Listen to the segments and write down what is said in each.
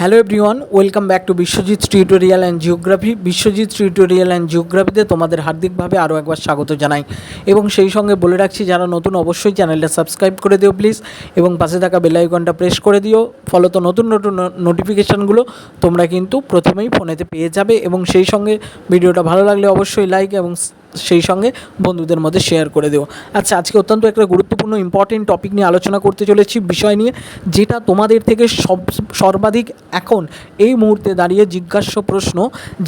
Hello everyone welcome back to Biswajit tutorial and geography Biswajit tutorial and জিওগ্রাফিতে তোমাদের হার্দিকভাবে আরও একবার স্বাগত জানাই। এবং সেই সঙ্গে বলে রাখছি, যারা নতুন অবশ্যই চ্যানেলটা সাবস্ক্রাইব করে দিও প্লিজ এবং পাশে থাকা বেল আইকনটা প্রেস করে দিও। ফলত নতুন নতুন নোটিফিকেশানগুলো তোমরা কিন্তু প্রথমেই ফোনেতে পেয়ে যাবে এবং সেই সঙ্গে ভিডিওটা ভালো লাগলে অবশ্যই লাইক এবং সেই সঙ্গে বন্ধুদের মধ্যে শেয়ার করে দেবো। আচ্ছা আজকে অত্যন্ত একটা গুরুত্বপূর্ণ ইম্পর্টেন্ট টপিক নিয়ে আলোচনা করতে চলেছি। বিষয় নিয়ে যেটা তোমাদের থেকে সব, সর্বাধিক এখন এই মুহূর্তে দাঁড়িয়ে জিজ্ঞাস্য প্রশ্ন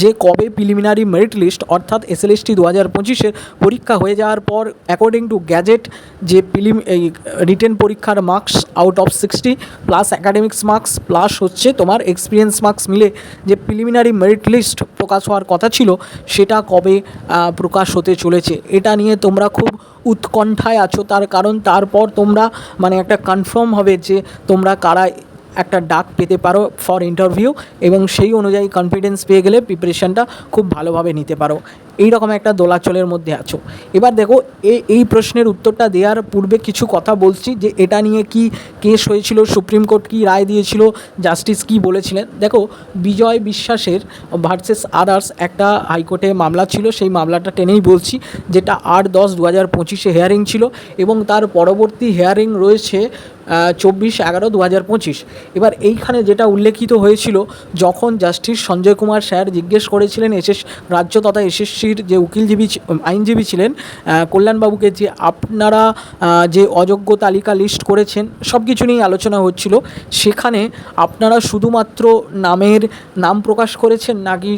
যে কবে প্রিলিমিনারি মেরিট লিস্ট অর্থাৎ এসএলএসটি দু হাজার পঁচিশের পরীক্ষা হয়ে যাওয়ার পর অ্যাকর্ডিং টু গ্যাজেট যে প্রিলিম এই রিটেন পরীক্ষার marks out of sixty plus academics marks plus হচ্ছে তোমার এক্সপিরিয়েন্স মার্কস মিলে যে প্রিলিমিনারি মেরিট লিস্ট প্রকাশ হওয়ার কথা ছিল, সেটা কবে প্রকাশ হতে চলেছে। এটা নিয়ে তোমরা খুব উৎকণ্ঠায় আছো। তার কারণ তারপর তোমরা মানে একটা কনফার্ম হবে যে তোমরা কারা একটা ডাক পেতে পারো ফর ইন্টারভিউ এবং সেই অনুযায়ী কনফিডেন্স পেয়ে গেলে প্রিপারেশানটা খুব ভালোভাবে নিতে পারো। এই রকম একটা দোলাচলের মধ্যে আছো। এবার দেখো এই এই প্রশ্নের উত্তরটা দেওয়ার পূর্বে কিছু কথা বলছি যে এটা নিয়ে কি কেস হয়েছিল, সুপ্রিম কোর্ট কি রায় দিয়েছিল, জাস্টিস কি বলেছিলেন। দেখো, বিজয় বিশ্বাসের ভার্সেস আদার্স একটা হাইকোর্টে মামলা ছিল, সেই মামলাটা টেনেই বলছি, যেটা আট দশ দু হাজার পঁচিশে হেয়ারিং ছিল এবং তার পরবর্তী হেয়ারিং রয়েছে চব্বিশ এগারো দু হাজার পঁচিশ। এবার এইখানে যেটা উল্লেখিত হয়েছিল, যখন জাস্টিস সঞ্জয় কুমার স্যার জিজ্ঞেস করেছিলেন এসএস রাজ্য তথা এসএসসির যে উকিলজীবী আইনজীবী ছিলেন কল্যাণবাবুকে যে আপনারা যে অযোগ্য তালিকা লিস্ট করেছেন সব কিছু নিয়েই আলোচনা হচ্ছিল। সেখানে আপনারা শুধুমাত্র নামের নাম প্রকাশ করেছেন নাকি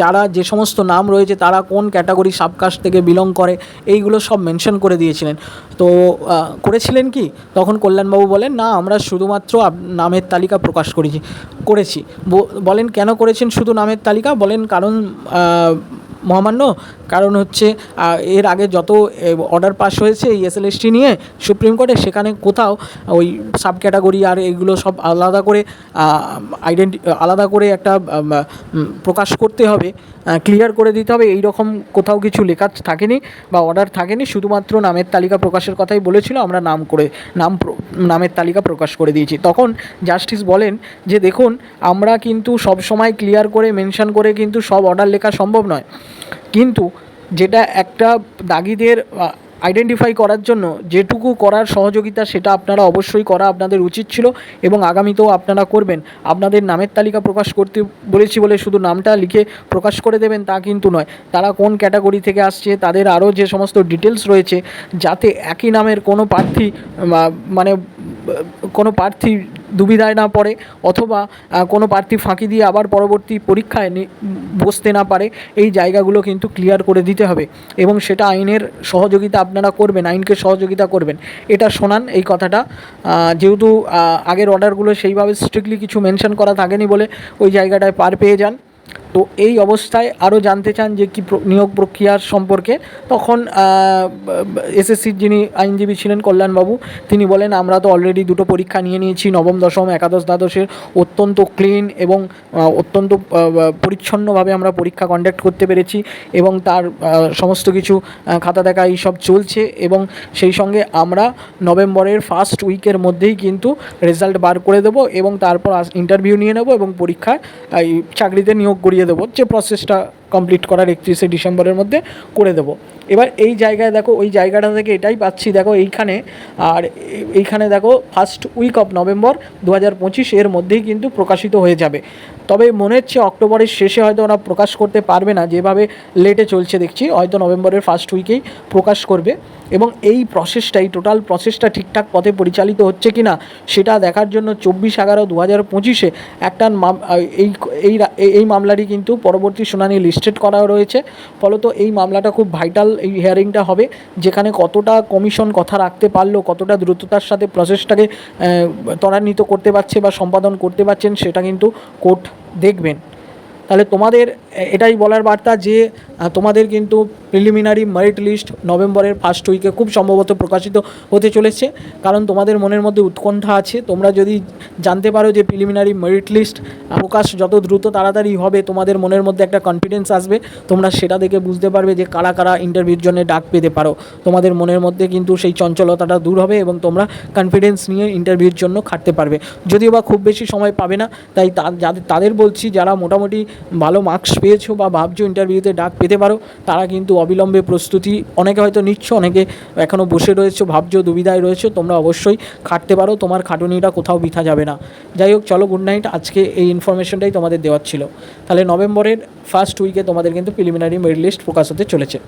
যারা যে সমস্ত নাম রয়েছে, তারা কোন ক্যাটাগরি সাবকাস্ট থেকে বিলং করে, এইগুলো সব মেনশন করে দিয়েছিলেন। তো করেছিলেন কি? তখন কল্যাণবাবু বলেন, না, আমরা শুধুমাত্র নামের তালিকা প্রকাশ করেছি করেছি। বলেন, কেন করেছেন শুধু নামের তালিকা? বলেন, কারণ মহামান্য। কারণ হচ্ছে এর আগে যত অর্ডার পাস হয়েছে এসএলএসটি নিয়ে সুপ্রিম কোর্টে সেখানে কোথাও ওই সাব ক্যাটাগরি আর এগুলো সব আলাদা করে আইডেন্টি আলাদা করে একটা প্রকাশ করতে হবে ক্লিয়ার করে দিতে হবে। এই রকম কোথাও কিছু লেখা থাকেনি বা অর্ডার থাকেনি। শুধুমাত্র নামের তালিকা প্রকাশের কথাই বলেছিল। আমরা নাম করে, নাম নামের তালিকা প্রকাশ করে দিয়েছি। তখন জাস্টিস বলেন যে, দেখুন, আমরা কিন্তু সব সময় ক্লিয়ার করে মেনশন করে কিন্তু সব অর্ডার লেখা সম্ভব নয়। কিন্তু যেটা একটা দাগিদের আইডেন্টিফাই করার জন্য যেটুকু করার সহযোগিতা সেটা আপনারা অবশ্যই করা আপনাদের উচিত ছিল এবং আগামীতেও আপনারা করবেন। আপনাদের নামের তালিকা প্রকাশ করতে বলেছি বলে শুধু নামটা লিখে প্রকাশ করে দেবেন তা কিন্তু নয়। তারা কোন ক্যাটাগরি থেকে আসছে, তাদের আরও যে সমস্ত ডিটেলস রয়েছে, যাতে একই নামের কোনো প্রার্থী মানে কোনো প্রার্থী দুবিধায় না পড়ে অথবা কোনো প্রার্থী ফাঁকি দিয়ে আবার পরবর্তী পরীক্ষায় বসতে না পারে, এই জায়গাগুলো কিন্তু ক্লিয়ার করে দিতে হবে। এবং সেটা আইনের সহযোগিতা আপনারা করবেন, আইনকে সহযোগিতা করবেন। এটা শোনান এই কথাটা। যেহেতু আগের অর্ডারগুলো সেইভাবে স্ট্রিক্টলি কিছু মেনশন করা থাকেনি বলে ওই জায়গাটায় পার পেয়ে যান। তো এই অবস্থায় আরও জানতে চান যে কি নিয়োগ প্রক্রিয়ার সম্পর্কে, তখন এসএসসির যিনি আইনজীবী ছিলেন কল্যাণবাবু, তিনি বলেন, আমরা তো অলরেডি দুটো পরীক্ষা নিয়ে নিয়েছি, নবম, দশম, একাদশ, দ্বাদশের, অত্যন্ত ক্লিন এবং অত্যন্ত পরিচ্ছন্নভাবে আমরা পরীক্ষা কন্ডাক্ট করতে পেরেছি এবং তার সমস্ত কিছু খাতা দেখা এইসব চলছে এবং সেই সঙ্গে আমরা নভেম্বরের ফার্স্ট উইকের মধ্যেই কিন্তু রেজাল্ট বার করে দেবো এবং তারপর ইন্টারভিউ নিয়ে নেব এবং পরীক্ষায় চাকরিতে নিয়োগ করিয়ে দেবো, যে প্রসেসটা কমপ্লিট করার একত্রিশে ডিসেম্বরের মধ্যে করে দেবো। এবার এই জায়গায় দেখো, ওই জায়গাটা থেকে এটাই পাচ্ছি, দেখো এইখানে, আর এইখানে দেখো ফার্স্ট উইক অফ নভেম্বর দু হাজার পঁচিশ এর মধ্যেই কিন্তু প্রকাশিত হয়ে যাবে। তবে মনে হচ্ছে অক্টোবরের শেষে হয়তো ওরা প্রকাশ করতে পারবে না, যেভাবে লেটে চলছে দেখছি, হয়তো নভেম্বরের ফার্স্ট উইকেই প্রকাশ করবে। এবং এই প্রসেসটাই টোটাল প্রসেসটা ঠিকঠাক পথে পরিচালিত হচ্ছে কি না সেটা দেখার জন্য চব্বিশ এগারো দু হাজার পঁচিশে একটা এই- এই মামলাটি কিন্তু পরবর্তী শুনানি লিস্টেড করা রয়েছে। ফলত এই মামলাটা খুব ভাইটাল এই হিয়ারিংটা হবে, যেখানে কতটা কমিশন কথা রাখতে পারল, কতটা দ্রুততার সাথে প্রসেসটাকে ত্বরান্বিত করতে পারছে বা সম্পাদন করতে পারছেন, সেটা কিন্তু কোর্ট দেখবেন। তাহলে তোমাদের এটাই বলার বার্তা যে তোমাদের কিন্তু প্রিলিমিনারি মেরিট লিস্ট নভেম্বরের ফার্স্ট উইকে খুব সম্ভবত প্রকাশিত হতে চলেছে। কারণ তোমাদের মনের মধ্যে উৎকণ্ঠা আছে। তোমরা যদি জানতে পারো যে প্রিলিমিনারি মেরিট লিস্ট প্রকাশ যত দ্রুত তাড়াতাড়ি হবে, তোমাদের মনের মধ্যে একটা কনফিডেন্স আসবে। তোমরা সেটা দেখে বুঝতে পারবে যে কারা কারা ইন্টারভিউর জন্য ডাক পেতে পারো। তোমাদের মনের মধ্যে কিন্তু সেই চঞ্চলতাটা দূর হবে এবং তোমরা কনফিডেন্স নিয়ে ইন্টারভিউর জন্য খাটতে পারবে। যদিও বা খুব বেশি সময় পাবে না, তাই যাদের তাদের বলছি, যারা মোটামুটি ভালো মার্কস পেয়েছ বা ভাবছ ইন্টারভিউতে ডাক পেতে পারো, তারা কিন্তু অবিলম্বে প্রস্তুতি। অনেকে হয়তো নিচ্ছ, অনেকে এখনও বসে রয়েছো, ভাবছ দুবিধায় রয়েছে, তোমরা অবশ্যই খাটতে পারো, তোমার খাটুনিটা কোথাও বিথা যাবে না। যাই হোক, চলো গুড নাইট আজকে এই ইনফরমেশনটাই তোমাদের দেওয়ার ছিল। তাহলে নভেম্বরের ফার্স্ট উইকে তোমাদের কিন্তু প্রিলিমিনারি মেরিট লিস্ট প্রকাশ হতে চলেছে।